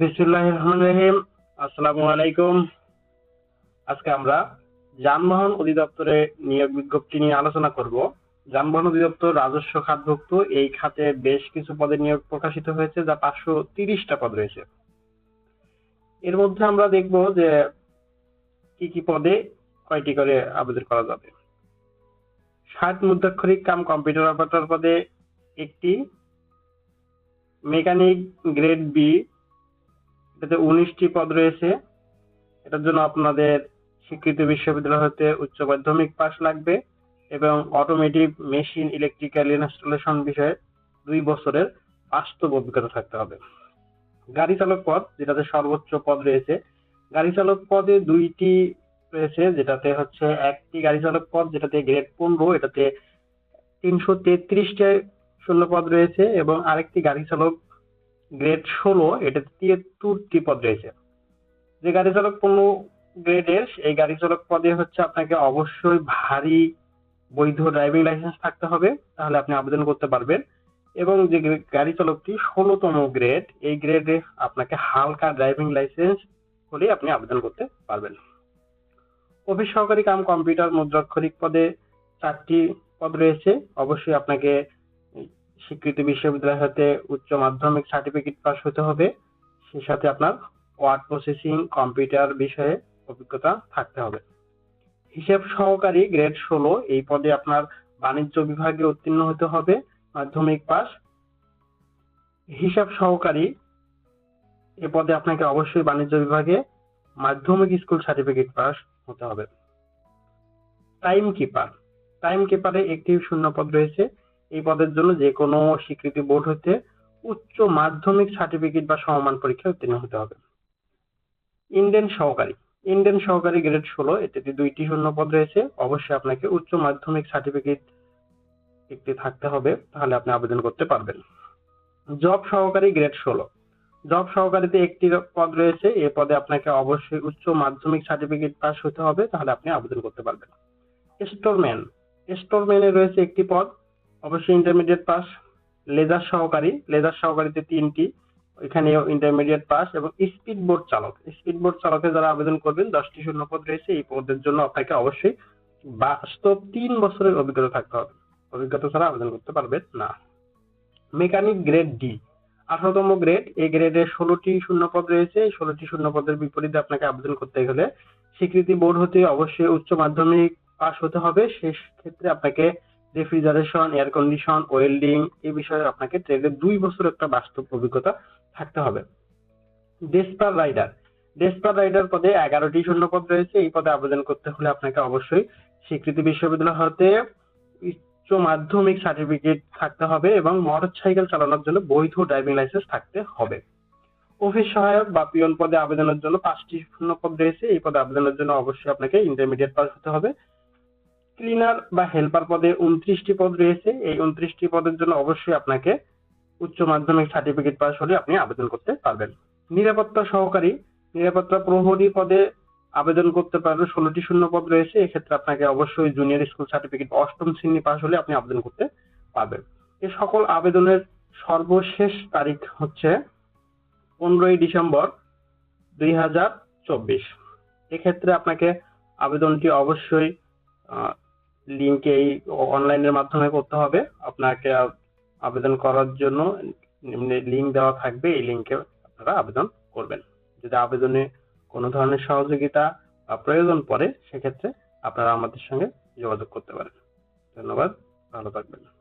রহিম আসসালামু আলাইকুম আজকে আমরা যানবাহন অধিদপ্তরে নিয়োগ বিজ্ঞপ্তি নিয়ে আলোচনা করব। যানবাহন অধিদপ্তর রাজস্ব খাতভুক্ত। এই খাতে বেশ কিছু পদে নিয়োগ প্রকাশিত হয়েছে, যা পাঁচশো তিরিশটা পদ রয়েছে। এর মধ্যে আমরা দেখব যে কি কি পদে কয়টি করে আবেদন করা যাবে। ষাট মুদ্রাক্ষরিক কাম কম্পিউটার অপারেটর পদে একটি। মেকানিক গ্রেড বি এটাতে উনিশটি পদ রয়েছে। এটার জন্য আপনাদের স্বীকৃত বিশ্ববিদ্যালয় হতে উচ্চ মাধ্যমিক পাস লাগবে এবং অটোমেটিক মেশিন ইলেকট্রিক্যাল ইনস্টলেশন বিষয়ে দুই বছরের বাস্তব অভিজ্ঞতা থাকতে হবে। গাড়ি চালক পদ, যেটাতে সর্বোচ্চ পদ রয়েছে, গাড়ি চালক পদে দুইটি রয়েছে, যেটাতে হচ্ছে একটি গাড়ি চালক পদ, যেটাতে গ্রেড পনেরো, এটাতে তিনশো তেত্রিশটা শূন্য পদ রয়েছে এবং আরেকটি গাড়ি চালক গ্রেড ষোলো এটাতে তিয়াত্তরটি পদ রয়েছে। যে গাড়ি চালক পনেরো গ্রেডের এই গাড়ি চালক পদে হচ্ছে আপনাকে অবশ্যই ভারী বৈধ ড্রাইভিং লাইসেন্স থাকতে হবে, তাহলে আপনি আবেদন করতে পারবেন। এবং যে গাড়ি চালকটি ষোলোতম গ্রেড এই গ্রেডে আপনাকে হালকা ড্রাইভিং লাইসেন্স হলে আপনি আবেদন করতে পারবেন। অফিস সহকারী কাম কম্পিউটার মুদ্রাক্ষরিক পদে চারটি পদ রয়েছে। অবশ্যই আপনাকে স্বীকৃত বিশ্ববিদ্যালয় হতে উচ্চ মাধ্যমিক সার্টিফিকেট পাস হতে হবে। সেই সাথে আপনার ওয়ার্ড প্রসেসিং কম্পিউটার বিষয়ে অভিজ্ঞতা থাকতে হবে। হিসাব সহকারী গ্রেড ষোলো, এই পদে আপনার বাণিজ্য বিভাগে উত্তীর্ণ হতে হবে, মাধ্যমিক পাস হিসাব সহকারী এ পদে আপনাকে অবশ্যই বাণিজ্য বিভাগে মাধ্যমিক স্কুল সার্টিফিকেট পাস হতে হবে। টাইম কিপার টাইম কিপারে একটি শূন্য পদ রয়েছে। এই পদের জন্য যে কোনো স্বীকৃতি বোর্ড হতে উচ্চ মাধ্যমিক সার্টিফিকেট বা সমমান পরীক্ষায় উত্তীর্ণ হতে হবে। ইন্ডিয়ান সহকারী। ইন্ডিয়ান সহকারী গ্রেড ষোলো এতে দুইটি শূন্য পদ রয়েছে। অবশ্যই আপনাকে উচ্চ মাধ্যমিক সার্টিফিকেট একটি থাকতে হবে, তাহলে আপনি আবেদন করতে পারবেন। জব সহকারী গ্রেড ষোলো। জব সহকারীতে একটি পদ রয়েছে এই পদে আপনাকে অবশ্যই উচ্চ মাধ্যমিক সার্টিফিকেট পাস হতে হবে, তাহলে আপনি আবেদন করতে পারবেন। স্টোরম্যান। স্টোরম্যানে রয়েছে একটি পদ অবশ্যই ইন্টারমিডিয়েট পাস লেজার সহকারী লেজার সহকারীতে তিনটি এখানে ইন্টারমিডিয়েট পাস এবং স্পিড বোর্ড চালক। স্পিড বোর্ড চালকে যারা আবেদন করবেন, দশটি শূন্য পদ রয়েছে, এই পদের জন্য আপনাকে অবশ্যই বাস্তব তিন বছরের অভিজ্ঞতা থাকতে হবে। অভিজ্ঞতা ছাড়া আবেদন করতে পারবেন না। মেকানিক গ্রেড ডি আঠারোতম গ্রেড এই গ্রেডে ষোলোটি শূন্য পদ রয়েছে, এই ষোলোটি শূন্য পদের বিপরীতে আপনাকে আবেদন করতে গেলে স্বীকৃতি বোর্ড হতে অবশ্যই উচ্চ মাধ্যমিক পাস হতে হবে। সে ক্ষেত্রে আপনাকে রেফ্রিজারেশন এয়ার কন্ডিশন ওয়েল্ডিং এই বিষয়ে আপনাকে ট্রেডের দুই বছর একটা বাস্তব অভিজ্ঞতা থাকতে হবে। ডেসপার রাইডার ডেসপার রাইডার পদে এগারোটি শূন্য পদ রয়েছে। এই পদে আবেদন করতে হলে আপনাকে অবশ্যই স্বীকৃতি বিশ্ববিদ্যালয় হতে উচ্চ মাধ্যমিক সার্টিফিকেট থাকতে হবে এবং মোটর সাইকেল চালানোর জন্য বৈধ ড্রাইভিং লাইসেন্স থাকতে হবে। অফিস সহায়ক বা পিয়ন পদে আবেদনের জন্য পাঁচটি শূন্য পদ রয়েছে। এই পদে আবেদনের জন্য অবশ্যই আপনাকে ইন্টারমিডিয়েট পাস হতে হবে। ক্লিনার বা হেল্পার পদে উনত্রিশটি পদ রয়েছে। এই উনত্রিশটি পদের জন্য অবশ্যই আপনাকে উচ্চ মাধ্যমিক সার্টিফিকেট পাস হলে আপনি আবেদন করতে পারবেন। নিরাপত্তা সহকারী, নিরাপত্তা প্রহরী পদে আবেদন করতে পারবেন ষোলোটি শূন্য পদ রয়েছে। এক্ষেত্রে আপনাকে অবশ্যই জুনিয়র স্কুল সার্টিফিকেট অষ্টম শ্রেণি পাস হলে আপনি আবেদন করতে পারবেন। এ সকল আবেদনের সর্বশেষ তারিখ হচ্ছে পনেরোই ডিসেম্বর দুই হাজার চব্বিশ। এক্ষেত্রে আপনাকে আবেদনটি অবশ্যই লিঙ্কে এই অনলাইনের মাধ্যমে করতে হবে। আপনাকে আবেদন করার জন্য লিঙ্ক দেওয়া থাকবে, এই লিঙ্কে আপনারা আবেদন করবেন। যদি আবেদনে কোনো ধরনের সহযোগিতা বা প্রয়োজন পড়ে, সেক্ষেত্রে আপনারা আমাদের সঙ্গে যোগাযোগ করতে পারেন। ধন্যবাদ, ভালো থাকবেন।